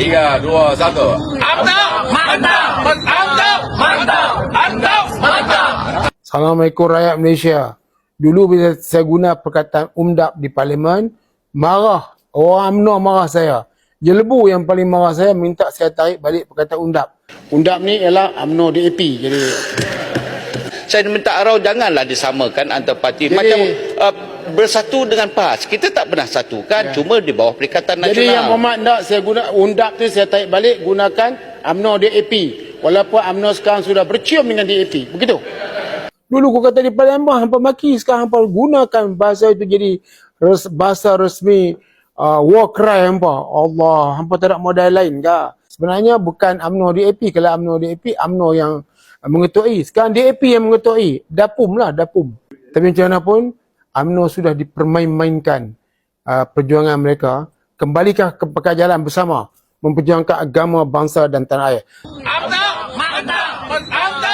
Tiga, dua, satu. Mantap! Mantap! Mantap! Mantap! Mantap! Mantap! Assalamualaikum rakyat Malaysia. Dulu bila saya guna perkataan umdap di parlimen, marah. Orang UMNO marah saya. Jelebu yang paling marah saya minta saya tarik balik perkataan undap. Undap ni ialah UMNO DAP. Jadi saya minta arau janganlah disamakan antara parti Jadi- macam uh, bersatu dengan PAS kita tak pernah satukan cuma di bawah Perikatan Nasional jadi yang Muhammad nak saya guna undap tu saya tarik balik gunakan UMNO DAP. Walaupun UMNO sekarang sudah bercium dengan DAP. Begitu. Dulu kau kata di Palembang hampa maki sekarang hampa gunakan bahasa itu jadi res, bahasa resmi uh, war cry hampa. Allah, hampa tak ada modal lain ke? Sebenarnya bukan UMNO DAP. Kalau UMNO DAP, UMNO yang mengetuai. Sekarang DAP yang mengetuai. Dapum lah, Dapum. Tapi macam mana pun, UMNO sudah dipermain-mainkan uh, perjuangan mereka kembalikah ke pekerjaan bersama memperjuangkan agama bangsa dan tanah air. UMNO UMNO